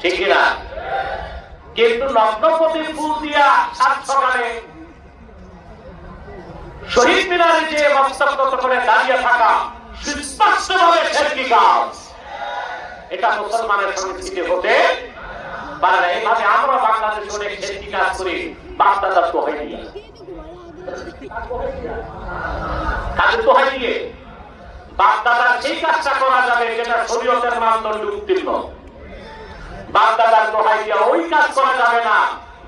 ঠিক না কিন্তু ফুল দিয়া সাত সকালে শহীদ মিনারে যে করে দাঁড়িয়ে থাকা সুস্পষ্টভাবে কাজ এটা মুসলমানের সংস্কৃতি হতে পারে এইভাবে আমরা বাংলাদেশ অনেক শেরকি কাজ করি বাপদাদা তো হয় দিয়ে কাজে তো বাপদাদার সেই কাজটা করা যাবে যেটা শরীয়তের মানদণ্ড উত্তীর্ণ। বাপদাদার দোহাই দিয়া ওই কাজ করা যাবে না,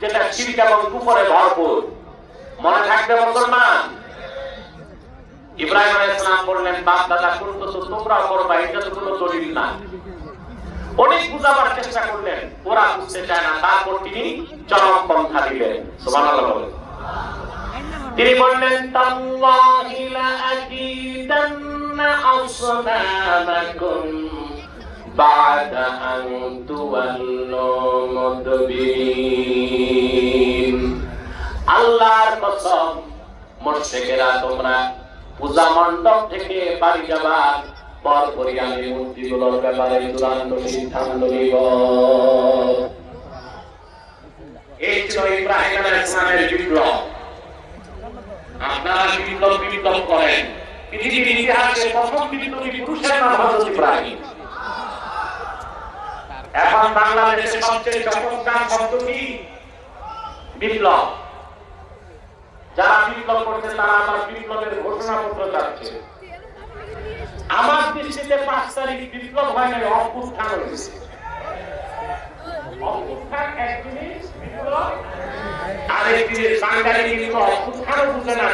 যেটা শিল্প এবং কুপরে ভরপুর। মনে থাকবে মুসলমান? ইব্রাহিম আলাইহিস সালাম বললেন বাপ দাদা করতো তো তোমরাও করবা এটা তো কোনো দলিল না অনেক বুঝাবার চেষ্টা করলেন, ওরা বুঝতে চায় না। তারপর তিনি চরম পন্থা দিলেন। সুবহানাল্লাহ তিনি বললেন, তাল্লাহি লা আকিদান্না আসনামাকুম বাদা আন তুওয়াল্লু মুদবিরিন আল্লাহর কসম মুশরিকেরা তোমরা পূজা মণ্ডপ থেকে বাড়ি যাবার পরপরই আমি মূর্তিগুলোর ব্যাপারে চূড়ান্ত সিদ্ধান্ত নিব। এই ছিল ইব্রাহিম আলাইহিস সালামের বিপ্লব। আপনারা বিপ্লব বিপ্লব করেন। পৃথিবীর ইতিহাসে প্রথম পুরুষের নাম হযরত ইব্রাহিম। এখন বাংলাদেশে সবচেয়ে চমৎকার শব্দ কি বিপ্লব। যারা বিপ্লব করছে, তারা আমার বিপ্লবের ঘোষণাপত্র চাচ্ছে। আমার দৃষ্টিতে পাঁচ তারিখ বিপ্লব হয় নাই, অভ্যুত্থান হয়েছে। এক জিনিস বিপ্লব বুঝে না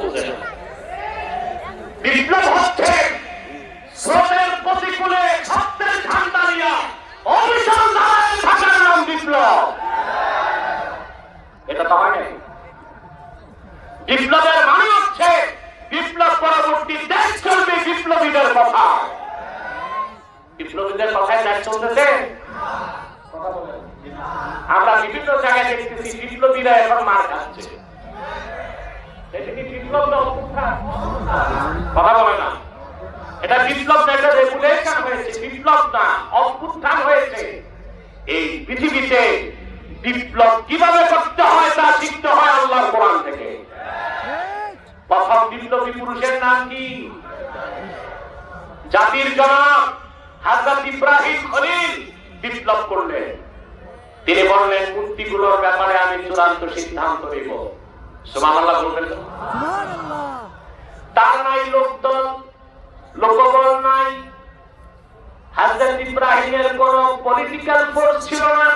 বুঝে না। বিপ্লব হচ্ছে বিপ্লবের মানে হচ্ছে বিপ্লব পরবর্তী দেশ চলবে বিপ্লবীদের কথা। বিপ্লবীদের কথায় দেশ চলতেছে? আমরা বিভিন্ন জায়গায় দেখতেছি বিপ্লবীরা এখন মার খাচ্ছে। এটা কি বিপ্লব না এটা বিপ্লব না এটা রেগুলেশন হয়েছে বিপ্লব না অভ্যুত্থান হয়েছে। এই পৃথিবীতে বিপ্লব কীভাবে করতে হয় তা শিখতে হয় আল্লাহর কোরআন থেকে। প্রথম বিপ্লবী পুরুষের নাম কি? জাতির জনক হাজরত ইব্রাহিম খলিল বিপ্লব করলেন। তিনি বললেন মূর্তিগুলোর ব্যাপারে আমি চূড়ান্ত সিদ্ধান্ত নেব। সুবহানাল্লাহ বলবেন তার নাই লোকদল লোকবল নাই হাজরত ইব্রাহিমের কোন পলিটিক্যাল ফোর্স ছিল না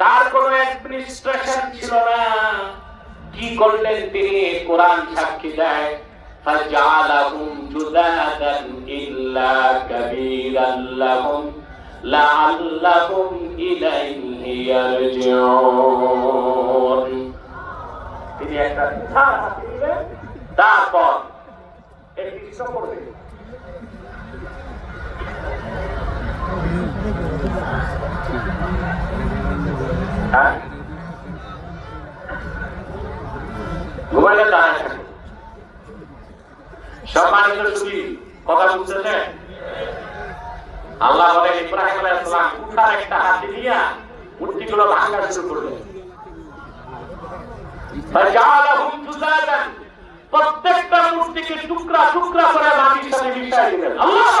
তার কোন অ্যাডমিনিস্ট্রেশন ছিল না কি করলেন তিনি কোরআন সাক্ষী দেয় فجعلهم جذاذا إلا كبيرا لهم لعلهم إليه يرجعون তিনি একটা কুঠার হাতে নিলেন তারপর কিছু করবে হ্যাঁ? ঘুমাইলে দাঁড়ায় থাকে সম্মানিত সুদী কথা বুঝতেছেন? আল্লাহ বলেন, ইব্রাহিম আলাইহিস কুঠার একটা হাতে দিয়া মূর্তিগুলো ভাঙা শুরু করলেন। প্রত্যেকটা মূর্তিকে টুকরা টুকরা করে মাটির সাথে মিশিয়ে দিলেন। আল্লাহু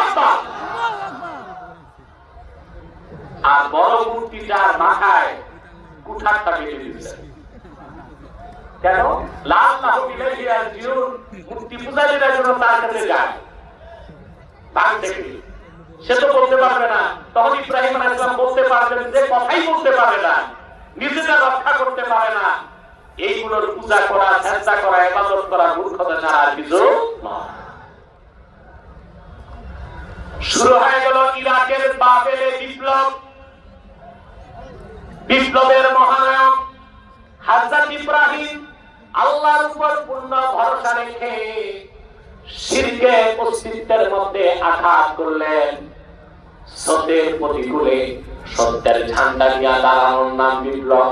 আর বড় মূর্তিটার মাথায় কুঠারটা বেঁধে দিলেন কেন? লাল না মূর্তি সে তো বলতে পারবে না। তখন ইব্রাহিম না। এইগুলোর পূজা করা, চেষ্টা করা, ইবাদত করা মূর্খতা ছাড়া আর কিছু শুরু হয়ে গেল ইরাকের বাবেলে বিপ্লব। বিপ্লবের মহানায়ক হাজরত ইব্রাহিম আল্লাহর উপর পূর্ণ ভরসা রেখে শিরকে অস্তিত্বের মধ্যে আঘাত করলেন। সত্যের প্রতিকূলে সত্যের ঝান্ডা নিয়ে দাঁড়ানোর নাম বিপ্লব।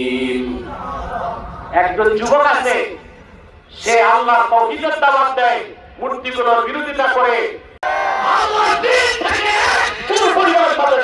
একজন যুবক আছে সে আল্লাহ তহিদের দাবাত দেয় মূর্তিগুলোর বিরোধিতা করে। আল্লাহর দিন থেকে পারে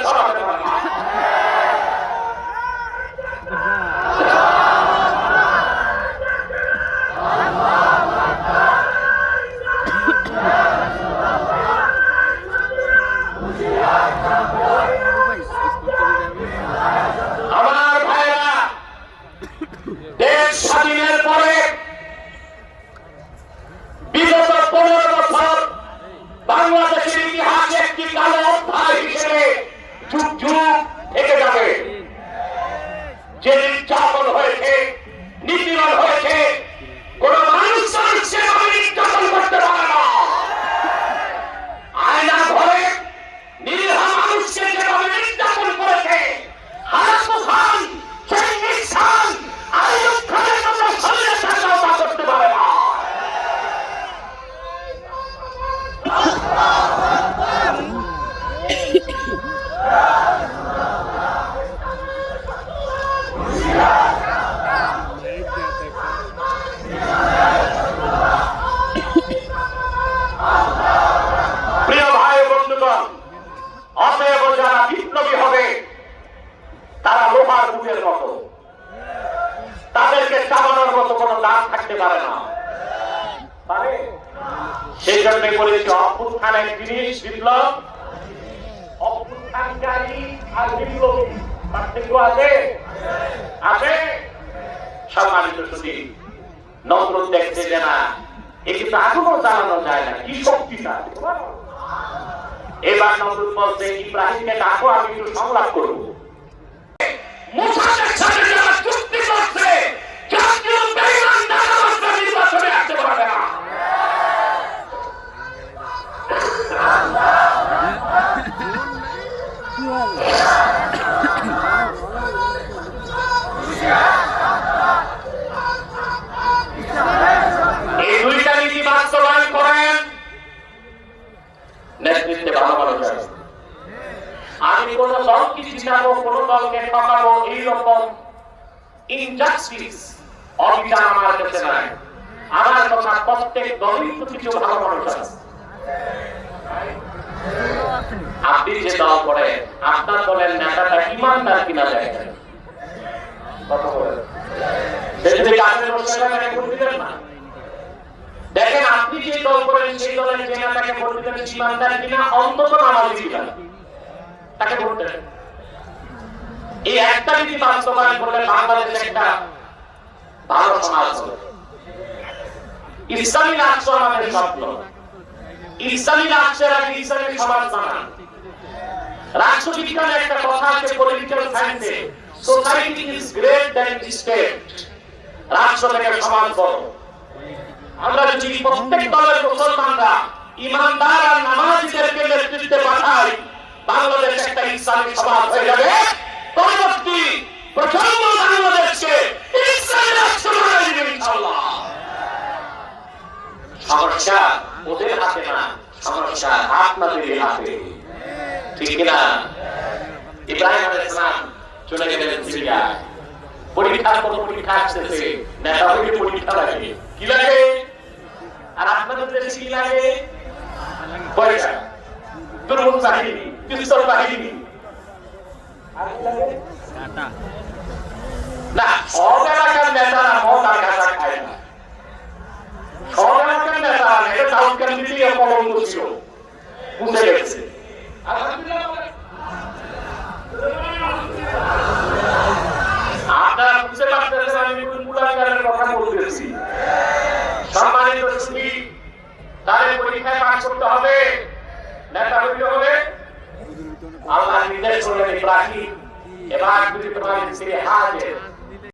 বলেছি অভ্যুত্থানের জিনিস বিপ্লব। অভ্যুত্থানকারী আর বিপ্লবী পার্থক্য আছে? আছে। সম্মানিত সুদী নজরুল দেখছে যে না, এ কিন্তু আগুনও জ্বালানো যায় না, কি শক্তি তার? এবার নজরুল বলছে, ইব্রাহিমকে ডাকো, আমি একটু সংলাপ করব মুসাদের সাথে যারা চুক্তি করছে জাতীয় বেঈমান দাদাবাসরা নির্বাচনে আসতে পারবে না এই দুইটা নীতি বাস্তবায়ন করেন নেতৃত্বে ভালো মানুষ আছে আমি কোন দলকে জিতাবো কোন দলকে ঠকাবো এইরকম ইনজাস্টিস অবিচার আমার কাছে নাই। আমার কথা প্রত্যেক দলই কিছু ভালো মানুষ আছে। আপনি যে দল করেন, আপনার দলের নেতাটা ইমানদার কিনা দেখেন দেখেন, আপনি যে দল করেন, সেই দলের যে নেতাকে ভোট দিবেন ইমানদার কিনা? অন্তত নামাজি কিনা? তাকে ভোট দেবেন এই একটা নীতি বাস্তবায়ন করলে বাংলাদেশ একটা ভালো সমাজ ইসলামী রাষ্ট্র আমাদের স্বপ্ন। ইসলামী রাষ্ট্রের আগে ইসলামী সমাজ বানান। রাষ্ট্রবিজ্ঞানে একটা কথা আছে পলিটিক্যাল সায়েন্সে society is great than state রাষ্ট্র থেকে সমাজ বড়। আমরা যদি প্রত্যেক দলের মুসলমানরা ইমানদার আর নামাজিদেরকে নেতৃত্বে পাঠাই, বাংলাদেশ একটা ইসলামী সমাজ হয়ে যাবে। পরবর্তী প্রজন্ম সমস্যা ওদের হাতে না সমস্যা আপনাদের হাতে। ঠিক কিনা? ইব্রাহিম আলাইহিস সালাম চলে গেলেন সিরিয়া পরীক্ষার পর পরীক্ষা আসতেছে নেতা হইলে পরীক্ষা লাগে। কি লাগে? আর আপনাদের দেশে কি লাগে? পয়সা। দুর্বল বাহিনী পিস্তল বাহিনী? না সব এলাকার নেতারা মদ আর গাঁজা খায় না। সব না, এটা দাউদ কান্দিতেই কলঙ্ক ছিল। বুঝে গেছে। আলহামদুলিল্লাহ